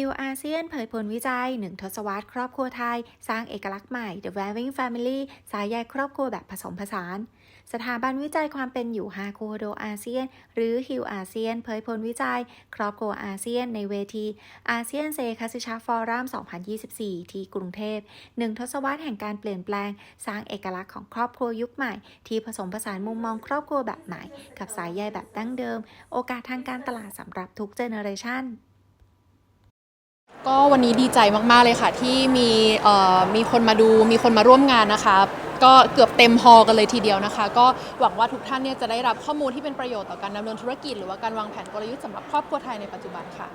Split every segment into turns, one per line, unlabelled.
ฮิวอาเซียนเผยผลวิจัย1ทศวรรษครอบครัวไทย สร้างเอกลักษณ์ใหม่ The Weaving Family สายใยครอบครัวแบบผสมผสาน สถาบันวิจัยความเป็นอยู่ฮาโคโดอาเซียน หรือฮิวอาเซียนเผยผลวิจัย ครอบครัวอาเซียนในเวทีอาเซียนเซคัสชาฟอรัม 2024 ที่กรุงเทพหนึ่งทศวรรษแห่งการเปลี่ยนแปลง สร้างเอกลักษณ์ของครอบครัวยุคใหม่ ที่ผสมผสานมุมมองครอบครัวแบบใหม่ กับสายใยแบบดั้งเดิม โอกาสทางการตลาดสำหรับทุกเจเนอเรชัน
ก็วันนี้ดีใจมาก ๆ เลยค่ะ ที่มีมีคนมาดูมีคนมาร่วมงานนะคะ ก็เกือบเต็มฮอลล์กันเลยทีเดียวนะคะ ก็หวังว่าทุกท่านเนี่ยจะได้รับข้อมูลที่เป็นประโยชน์ต่อการดำเนินธุรกิจ หรือว่าการวางแผนกลยุทธ์สำหรับครอบครัวไทยในปัจจุบันค่ะ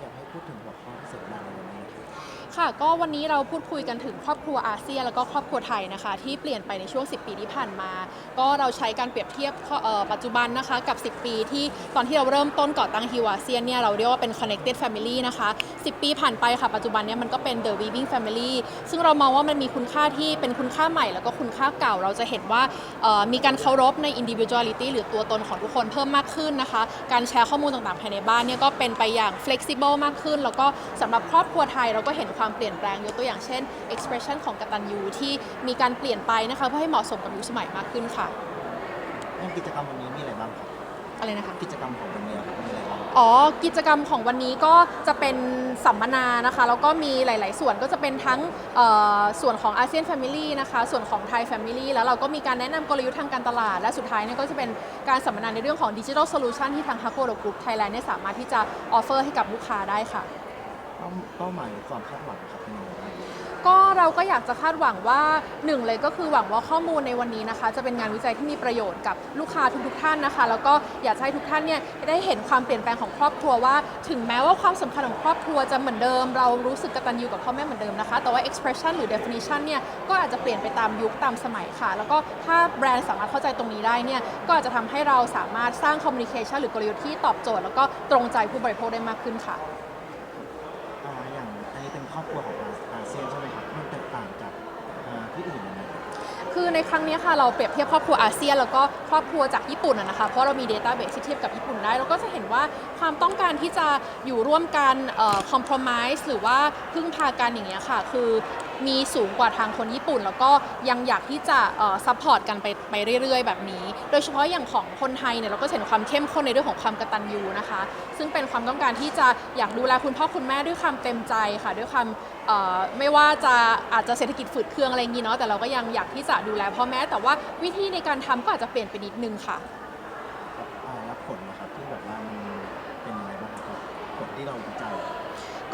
อยากให้พูดถึงหัวข้อเศษบางในวันนี้นะ ค่ะ
ก็วันนี้เราพูดคุยกันถึงครอบครัวอาเซียนแล้วก็ครอบครัวไทยนะคะ ที่เปลี่ยนไปในช่วง 10 ปีที่ผ่านมา ก็เราใช้การเปรียบเทียบปัจจุบันนะคะกับ 10 ปีที่ตอนที่เราเริ่มต้นก่อตั้งฮิวอาเซียนเนี่ยเราเรียกว่าเป็น connected family นะคะ 10 ปีผ่านไปค่ะปัจจุบันเนี่ยมันก็เป็น the weaving family ซึ่งเรามองว่ามันมีคุณค่าที่เป็นคุณค่าใหม่ แล้วก็คุณค่าเก่าเราจะเห็นว่ามีการเคารพใน individuality หรือตัวตนของทุกคนเพิ่มมากขึ้นนะคะ การแชร์ข้อมูลต่างๆภายในบ้านเนี่ยก็เป็นไปอย่าง flexible มากขึ้น แล้วก็สำหรับครอบครัวไทยเราก็เห็นความเปลี่ยนแปลงยกตัวอย่างเช่น expression ของกตัญญูที่มีการเปลี่ยนไปนะคะเพื่อให้เหมาะสมกับยุคสมัยมากขึ้นค่ะ
งานกิจกรรมวันนี้มีอะไรบ้างครับ
อะไรนะคะ
กิจกรรมของวันนี้ครับมีอะไรบ้าง
อ๋อ กิจกรรมของวันนี้ก็จะเป็นสัมมนานะคะ แล้วก็มีหลาย ๆ ส่วนก็จะเป็นทั้งเอ่อส่วนของอาเซียนแฟมิลี่นะคะ ส่วนของไทยแฟมิลี่แล้วเราก็มีการแนะนำกลยุทธ์ทางการตลาด และสุดท้ายเนี่ยก็จะเป็นการสัมมนาในเรื่องของดิจิทัลโซลูชันที่ทาง h a โ o โ Group Thailand เนี่ยสามารถที่จะออฟเฟอร์ให้กับลูกค้าได้ค่ะ
เป้าเป้าหมายความคาดหวังครับเป็นยังไงบ้าง
ก็เราก็อยากจะคาดหวังว่าหนึ่งเลยก็คือหวังว่าข้อมูลในวันนี้นะคะ จะเป็นงานวิจัยที่มีประโยชน์กับลูกค้าทุกๆท่านนะคะ แล้วก็อยากให้ทุกท่านเนี่ยได้เห็นความเปลี่ยนแปลงของครอบครัวว่า ถึงแม้ว่าความสำคัญของครอบครัวจะเหมือนเดิม เรารู้สึกกตัญญูกับพ่อแม่เหมือนเดิมนะคะ แต่ว่า expression หรือ definition เนี่ยก็อาจจะเปลี่ยนไปตามยุคตามสมัยค่ะ แล้วก็ถ้าแบรนด์สามารถเข้าใจตรงนี้ได้เนี่ยก็อาจจะทำให้เราสามารถสร้าง communication หรือกลยุทธ์ที่ตอบโจทย์ แล้วก็ตรงใจผู้บริโภคได้มากขึ้นค่ะ
คือในครั้
งนี้ค่ะเราเปรียบเทียบครอบครัวอาเซียนแล้วก็ครอบครัวจากญี่ปุ่นนะคะเพราะเรามี Database ที่เทียบกับญี่ปุ่นได้เราก็จะเห็นว่าความต้องการที่จะอยู่ร่วมกันคอม p r o m i s e หรือว่าพึ่งพากันอย่างเงี้ยค่ะ คือมีสูงกว่าทางคนญี่ปุ่น แล้วก็ยังอยากที่จะซัพพอร์ตกันไปไปเรื่อย ๆ แบบนี้ โดยเฉพาะอย่างของคนไทยเนี่ยเราก็เห็นความเข้มข้นในเรื่องของความกตัญญูนะคะ ซึ่งเป็นความต้องการที่จะอยากดูแลคุณพ่อคุณแม่ด้วยความเต็มใจค่ะด้วยความไม่ว่าจะอาจจะเศรษฐกิจฝืดเคืองอะไรอย่างนี้เนาะแต่เราก็ยังอยากที่จะดูแลพ่อแม่แต่ว่าวิธีในการทำก็อาจจะเปลี่ยนไปนิดนึงค่ะ
อ่าแล้วผลนะครับที่แบบว่ามันเป็นยังไงบ้างครับผลที่เราวิจัย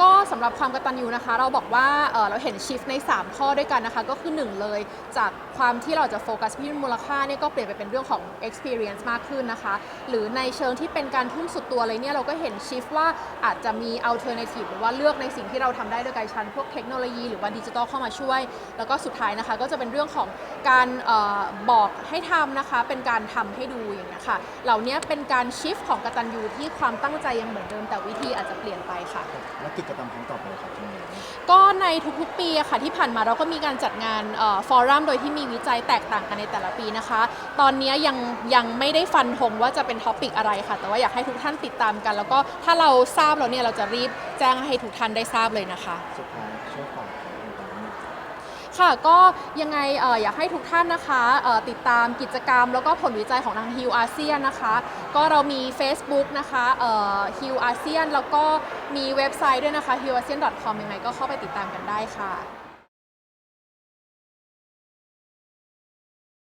ก็สำหรับความกตัญญูนะคะ เราบอกว่าเอ่อเราเห็นชิฟใน 3 ข้อด้วยกันนะคะ ก็คือ 1 เลย จากความที่เราจะโฟกัสที่มูลค่าเนี่ยก็เปลี่ยนไปเป็นเรื่องของ experience มากขึ้นนะคะ หรือในเชิงที่เป็นการทุ่มสุดตัวเลยเนี่ยเราก็เห็นชิฟว่าอาจจะมี alternative หรือว่าเลือกในสิ่งที่เราทำได้โดยการใช้พวกเทคโนโลยีหรือว่าดิจิทัลเข้ามาช่วย แล้วก็สุดท้ายนะคะ ก็จะเป็นเรื่องของการเออบอกให้ทำนะคะ เป็นการทำให้ดูอย่างเงี้ยค่ะเหล่านี้เป็นการชิฟของกตัญญูที่ความตั้งใจยังเหมือนเดิมแต่วิธีอาจจะเปลี่ยนไปค่ะ
แล้วกิจกรรมครั้งต่อไปครับเป็นยังไงบ้าง
ก็ในทุกๆปีอะค่ะที่ผ่านมาเราก็มีการจัดงานฟอรัมโดยที่มีวิจัยแตกต่างกันในแต่ละปีนะคะ ตอนนี้ยังยังไม่ได้ฟันธงว่าจะเป็นท็อปิกอะไรค่ะ แต่ว่าอยากให้ทุกท่านติดตามกัน แล้วก็ถ้าเราทราบแล้วเนี่ยเราจะรีบแจ้งให้ทุกท่านได้ทราบเลยนะคะ
สุดท้ายช่วยฝากของต่างๆนิด
ค่ะก็ยังไงเอ่ออยากให้ทุกท่านนะคะเอ่อติดตามกิจกรรม แล้วก็ผลวิจัยของทางฮิวอาเซียนนะคะ ก็เรามี Facebook นะคะฮิวอาเซียนแล้วก็มีเว็บไซต์ด้วยนะคะ h i w a s i a n c o m ยังไงก็เข้าไปติดตามกันได้ค่ะ